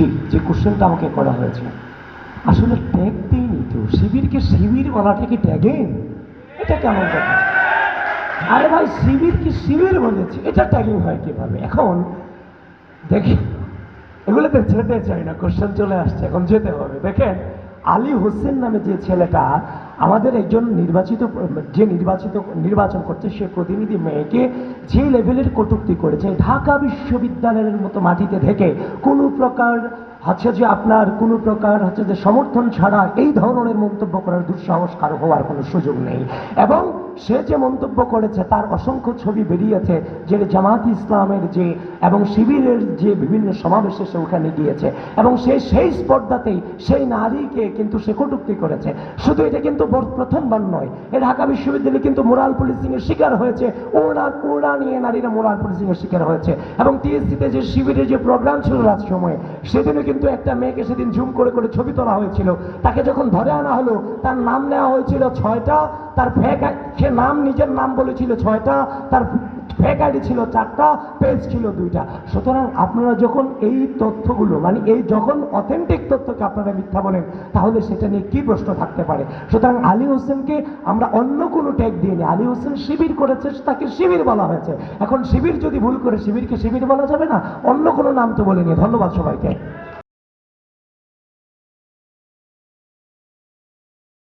জি যে কোশ্চেনটা আমাকে করা হয়েছে। আসলে ট্যাগ দিইনি তো। শিবিরকে শিবির বলাটা কি ট্যাগিং এটা কেমন কথা? আরে ভাই শিবির কি শিবির বলেছে। এটা ট্যাগিং হয় কীভাবে? এখন দেখি। এগুলোতে যেতে চাই না। কোশ্চেন চলে আসছে। এখন যেতে হবে। দেখেন, আলী হোসেন নামে যে ছেলেটা আমাদের একজন নির্বাচিত, যে নির্বাচিত, নির্বাচন করছে সে প্রতিনিধি মেয়েকে যে লেভেলের কটূক্তি করেছে, ঢাকা বিশ্ববিদ্যালয়ের মতো মাটিতে থেকে কোনো প্রকার হচ্ছে যে আপনার কোনো প্রকার হচ্ছে যে সমর্থন ছাড়া এই ধরনের মন্তব্য করার দুঃসাহস কারও হওয়ার কোনো সুযোগ নেই। এবং সে যে মন্তব্য করেছে, তার অসংখ্য ছবি বেরিয়েছে, যে জামাত ইসলামের যে এবং শিবিরের যে বিভিন্ন সমাবেশে সে ওখানে গিয়েছে। এবং সে সেই স্পর্ধাতেই সেই নারীকে কিন্তু সে কটুক্তি করেছে। শুধু এটা কিন্তু বর- প্রথমবার নয়, এ ঢাকা বিশ্ববিদ্যালয়ে কিন্তু মোরাল পুলিশিং এর শিকার হয়েছে। ওরা ওরা নিয়ে নারীরা মোরাল পুলিশিং এর শিকার হয়েছে। এবং টিএসসিতে যে শিবিরের যে প্রোগ্রাম ছিল রাত সময়ে সেদিনও কিন্তু একটা মেয়েকে সেদিন জুম করে করে ছবি তোলা হয়েছিল। তাকে যখন ধরে আনা হলো, তার নাম নেওয়া হয়েছিল ছয়টা, তার ফেক সে নাম, নিজের নাম বলেছিল ছয়টা, তার আইডি ছিল চারটা, পেজ ছিল দুইটা। সুতরাং আপনারা যখন এই তথ্যগুলো মানে এই যখন অথেন্টিক তথ্যকে আপনারা মিথ্যা বলেন, তাহলে সেটা নিয়ে কি প্রশ্ন থাকতে পারে? সুতরাং আলী হোসেনকে আমরা অন্য কোনো ট্যাগ দিইনি আলী হোসেন শিবির করেছে, তাকে শিবির বলা হয়েছে। এখন শিবির যদি ভুল করে, শিবিরকে শিবির বলা যাবে না? অন্য কোনো নাম তো বলিনি। ধন্যবাদ সবাইকে।